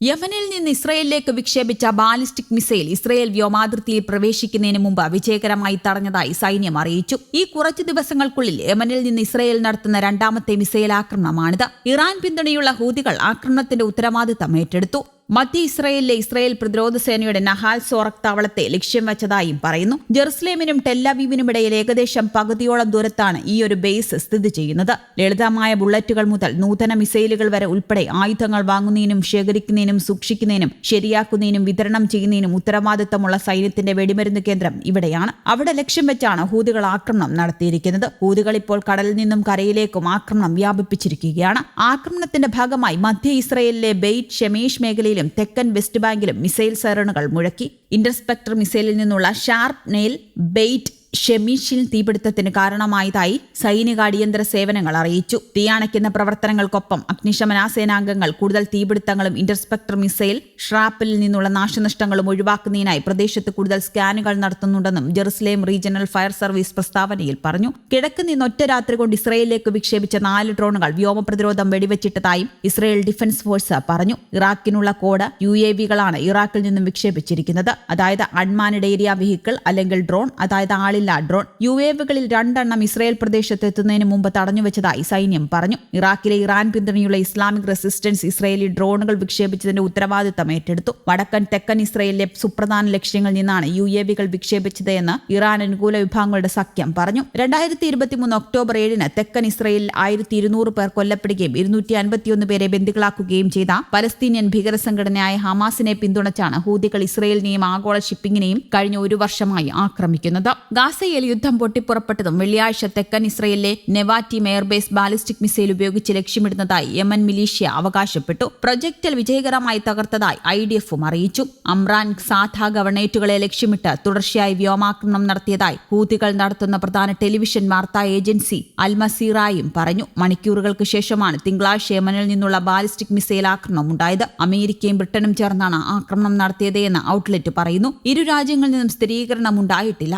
യമനിൽ നിന്ന് ഇസ്രയേലിലേക്ക് വിക്ഷേപിച്ച ബാലിസ്റ്റിക് മിസൈൽ ഇസ്രയേൽ വ്യോമാതിർത്തിയിൽ പ്രവേശിക്കുന്നതിന് മുമ്പ് വിജയകരമായി തടഞ്ഞതായി സൈന്യം അറിയിച്ചു. ഈ കുറച്ചു ദിവസങ്ങൾക്കുള്ളിൽ യമനിൽ നിന്ന് ഇസ്രയേൽ നടത്തുന്ന രണ്ടാമത്തെ മിസൈൽ ആക്രമണമാണിത്. ഇറാൻ പിന്തുണയുള്ള ഹൂതികൾ ആക്രമണത്തിന്റെ ഉത്തരവാദിത്തം ഏറ്റെടുത്തു. മധ്യ ഇസ്രയേലിലെ ഇസ്രയേൽ പ്രതിരോധ സേനയുടെ നഹാൽ സോറക് താവളത്തെ ലക്ഷ്യം വെച്ചതായും പറയുന്നു. ജെറുസലേമിനും ടെല്ലവീവിനുമിടയിൽ ഏകദേശം പകുതിയോളം ദൂരത്താണ് ഈ ഒരു ബേസ് സ്ഥിതി ചെയ്യുന്നത്. ലളിതമായ ബുള്ളറ്റുകൾ മുതൽ നൂതന മിസൈലുകൾ വരെ ഉൾപ്പെടെ ആയുധങ്ങൾ വാങ്ങുന്നതിനും ശേഖരിക്കുന്നതിനും സൂക്ഷിക്കുന്നതിനും ശരിയാക്കുന്നതിനും വിതരണം ചെയ്യുന്നതിനും ഉത്തരവാദിത്തമുള്ള സൈന്യത്തിന്റെ വെടിമരുന്ന് കേന്ദ്രം ഇവിടെയാണ്. അവിടെ ലക്ഷ്യം വെച്ചാണ് ഹൂതികൾ ആക്രമണം നടത്തിയിരിക്കുന്നത്. ഹൂതികൾ ഇപ്പോൾ കടലിൽ നിന്നും കരയിലേക്കും ആക്രമണം വ്യാപിപ്പിച്ചിരിക്കുകയാണ്. ആക്രമണത്തിന്റെ ഭാഗമായി മധ്യ ഇസ്രയേലിലെ ബെയ്റ്റ് ഷെമീഷ് മേഖലയിലും തെക്കൻ വെസ്റ്റ് ബാങ്കിലും മിസൈൽ സൈറണുകൾ മുഴക്കി. ഇന്റർസ്പെക്ടർ മിസൈലിൽ നിന്നുള്ള ഷാർപ്പ് നെയിൽ ബെയ്റ്റ് ഷെമീഷിൽ തീപിടുത്തത്തിന് കാരണമായതായി സൈനിക അടിയന്തര സേവനങ്ങൾ അറിയിച്ചു. തീയണയ്ക്കുന്ന പ്രവർത്തനങ്ങൾക്കൊപ്പം അഗ്നിശമന സേനാംഗങ്ങൾ കൂടുതൽ തീപിടുത്തങ്ങളും ഇന്റർസ്പെക്ടർ മിസൈൽ ഷ്രാപ്പിൽ നിന്നുള്ള നാശനഷ്ടങ്ങളും ഒഴിവാക്കുന്നതിനായി പ്രദേശത്ത് കൂടുതൽ സ്കാനുകൾ നടത്തുന്നുണ്ടെന്നും ജെറുസലേം റീജിയണൽ ഫയർ സർവീസ് പ്രസ്താവനയിൽ പറഞ്ഞു. കിഴക്ക് നിന്ന് ഒറ്റ രാത്രി കൊണ്ട് ഇസ്രയേലിലേക്ക് വിക്ഷേപിച്ച നാല് ഡ്രോണുകൾ വ്യോമ പ്രതിരോധം വെടിവെച്ചിട്ടതായും ഇസ്രയേൽ ഡിഫൻസ് ഫോഴ്സ് പറഞ്ഞു. ഇറാഖിനുള്ള കോഡ് യു എ വികളാണ് ഇറാഖിൽ നിന്നും വിക്ഷേപിച്ചിരിക്കുന്നത്. അതായത് അൺമാനഡ് ഏരിയ വെഹിക്കിൾ അല്ലെങ്കിൽ ഡ്രോൺ അതായത് ആളില്ല ഡ്രോൺ. യു എവുകളിൽ രണ്ടെണ്ണം ഇസ്രയേൽ പ്രദേശത്ത് എത്തുന്നതിന് മുമ്പ് തടഞ്ഞുവെച്ചതായി സൈന്യം പറഞ്ഞു. ഇറാഖിലെ ഇറാൻ പിന്തുണയുള്ള ഇസ്ലാമിക് റെസിസ്റ്റൻസ് ഇസ്രയേലി ഡ്രോണുകൾ വിക്ഷേപിച്ചതിന്റെ ഉത്തരവാദിത്തം ഏറ്റെടുത്തു. വടക്കൻ തെക്കൻ ഇസ്രയേലിലെ സുപ്രധാന ലക്ഷ്യങ്ങളിൽ നിന്നാണ് യു എ വികൾ വിക്ഷേപിച്ചത് എന്ന് ഇറാൻ അനുകൂല വിഭാഗങ്ങളുടെ സഖ്യം പറഞ്ഞു. രണ്ടായിരത്തി ഇരുപത്തിമൂന്ന് ഒക്ടോബർ ഏഴിന് തെക്കൻ ഇസ്രയേലിൽ ആയിരത്തി ഇരുന്നൂറ് പേർ കൊല്ലപ്പെടുകയും ഇരുന്നൂറ്റി അൻപത്തിയൊന്ന് പേരെ ബന്ദികളാക്കുകയും ചെയ്ത പലസ്തീനിയൻ ഭീകര സംഘടനയായ ഹമാസിനെ പിന്തുണച്ചാണ് ഹൂതികൾ ഇസ്രയേലിനെയും ആഗോള ഷിപ്പിംഗിനെയും കഴിഞ്ഞ ഒരു വർഷമായി ആക്രമിക്കുന്നത്. ഗാസയിൽ യുദ്ധം പൊട്ടിപ്പുറപ്പെട്ടതും വെള്ളിയാഴ്ച തെക്കൻ ഇസ്രയേലിലെ നെവാറ്റി എയർബേസ് ബാലിസ്റ്റിക് മിസൈൽ ഉപയോഗിച്ച് ലക്ഷ്യമിടുന്നതായി യമൻ മിലീഷ്യ അവകാശപ്പെട്ടു. പ്രൊജക്റ്റിൽ വിജയകരമായി തകർത്തതായി ഐ ഡി എഫും അറിയിച്ചു. അമ്രാൻ സാധാ ഗവർണേറ്റുകളെ ലക്ഷ്യമിട്ട് തുടർച്ചയായി വ്യോമാക്രമണം നടത്തിയതായി ഹൂതികൾ നടത്തുന്ന പ്രധാന ടെലിവിഷൻ വാർത്താ ഏജൻസി അൽമസീറായും പറഞ്ഞു. മണിക്കൂറുകൾക്ക് ശേഷമാണ് തിങ്കളാഴ്ച യമനിൽ നിന്നുള്ള ബാലിസ്റ്റിക് മിസൈൽ ആക്രമണം ഉണ്ടായത്. അമേരിക്കയും ബ്രിട്ടനും ചേർന്നാണ് ആക്രമണം നടത്തിയത് എന്ന് ഔട്ട്ലെറ്റ് പറയുന്നു. ഇരു രാജ്യങ്ങളിൽ നിന്നും സ്ഥിരീകരണം ഉണ്ടായിട്ടില്ല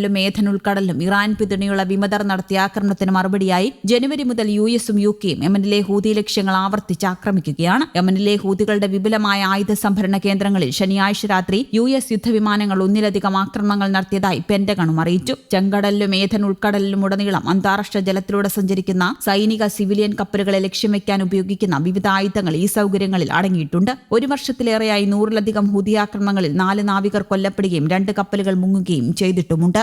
ചെങ്കടലിലും ഏഥൻ ഉൾക്കടലിലും. ഇറാൻ പിന്തുണയുള്ള വിമതർ നടത്തിയ ആക്രമണത്തിന് മറുപടിയായി ജനുവരി മുതൽ യു എസും യു കെയും യമനിലെ ഹൂതി ലക്ഷ്യങ്ങൾ ആവർത്തിച്ച് ആക്രമിക്കുകയാണ്. യമനിലെ ഹൂതികളുടെ വിപുലമായ ആയുധ സംഭരണ കേന്ദ്രങ്ങളിൽ ശനിയാഴ്ച രാത്രി യു എസ് യുദ്ധവിമാനങ്ങൾ ഒന്നിലധികം ആക്രമണങ്ങൾ നടത്തിയതായി പെന്റഗണും അറിയിച്ചു. ചെങ്കടലിലും ഏഥൻ ഉൾക്കടലിലും ഉടനീളം അന്താരാഷ്ട്ര ജലത്തിലൂടെ സഞ്ചരിക്കുന്ന സൈനിക സിവിലിയൻ കപ്പലുകളെ ലക്ഷ്യം വയ്ക്കാൻ ഉപയോഗിക്കുന്ന വിവിധ ആയുധങ്ങൾ ഈ സൗകര്യങ്ങളിൽ അടങ്ങിയിട്ടുണ്ട്. ഒരു വർഷത്തിലേറെയായി നൂറിലധികം ഹൂതി ആക്രമണങ്ങളിൽ നാല് നാവികർ കൊല്ലപ്പെടുകയും രണ്ട് കപ്പലുകൾ മുങ്ങുകയും ചെയ്തിട്ടുമുണ്ട്.